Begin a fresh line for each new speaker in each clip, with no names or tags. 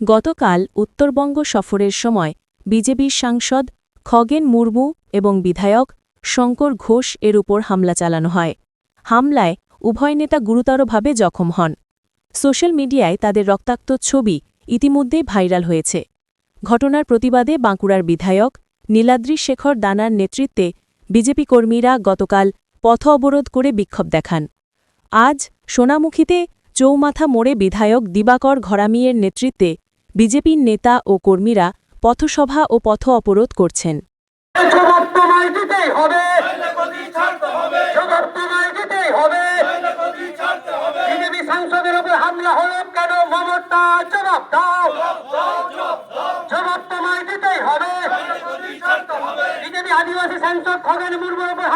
গতকাল উত্তরবঙ্গ সফরের সময় বিজেপির সাংসদ খগেন মুর্মু এবং বিধায়ক শঙ্কর ঘোষ এর উপর হামলা চালানো হয়। হামলায় উভয় নেতা গুরুতরভাবে জখম হন। সোশ্যাল মিডিয়ায় তাদের রক্তাক্ত ছবি ইতিমধ্যেই ভাইরাল হয়েছে। ঘটনার প্রতিবাদে বাঁকুড়ার বিধায়ক নীলাদ্রি শেখর দানার নেতৃত্বে বিজেপি কর্মীরা গতকাল পথ অবরোধ করে বিক্ষোভ দেখান। আজ সোনামুখীতে চৌমাথা মোড়ে বিধায়ক দিবাকর ঘরামিয়ের নেতৃত্বে বিজেপির নেতা ও কর্মীরা পথসভা ও পথ অবরোধ করছেন।
আদিবাসী সাংসদ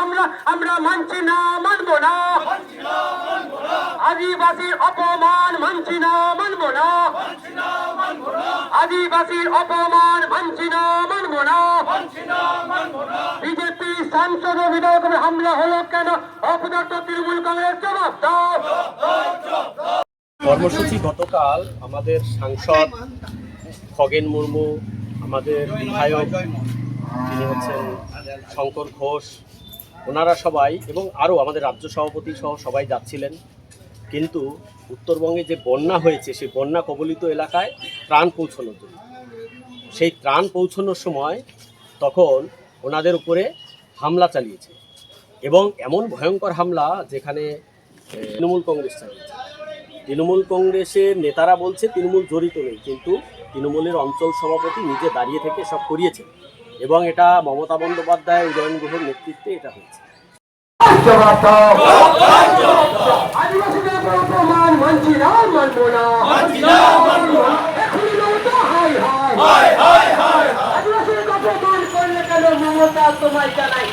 আমরা না মানব না আদিবাসীর অপমান মানছি না। আদিবাসীর অপমান মানছি না মানব না। বিজেপি সাংসদ ও বিধায়কের হামলা হলো কেন? অপদার্থ তৃণমূল কংগ্রেস জবাব দাও।
কর্মসূচি গতকাল আমাদের সাংসদ খগেন মুর্মু আমাদের বিধায়ক তিনি হচ্ছেন শঙ্কর ঘোষ ওনারা সবাই এবং আরও আমাদের রাজ্য সভাপতি সহ সবাই যাচ্ছিলেন। কিন্তু উত্তরবঙ্গে যে বন্যা হয়েছে সেই বন্যা কবলিত এলাকায় ত্রাণ পৌঁছানোর জন্য সেই ত্রাণ পৌঁছানোর সময় তখন ওনাদের উপরে হামলা চালিয়েছে এবং এমন ভয়ঙ্কর হামলা যেখানে তৃণমূল কংগ্রেস চালিয়েছে তৃণমূল কংগ্রেসের নেতারা বলছে তৃণমূল জড়িত নেই কিন্তু তৃণমূলের অঞ্চল সভাপতি নিজে দাঁড়িয়ে থেকে সব করিয়েছেন এবং এটা মমতা বন্দ্যোপাধ্যায় উদয়ন গুহর নেতৃত্বে এটা হয়েছে
অপমান মানছি না মানবো না। এখনই নৌকা হাই হাই। আদিবাসীদের অপমান করলে কেন মমতা তোমায় জানাই?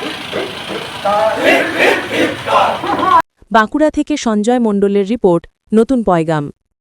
বাঁকুড়া থেকে সঞ্জয় মণ্ডলের রিপোর্ট নতুন পয়গাম।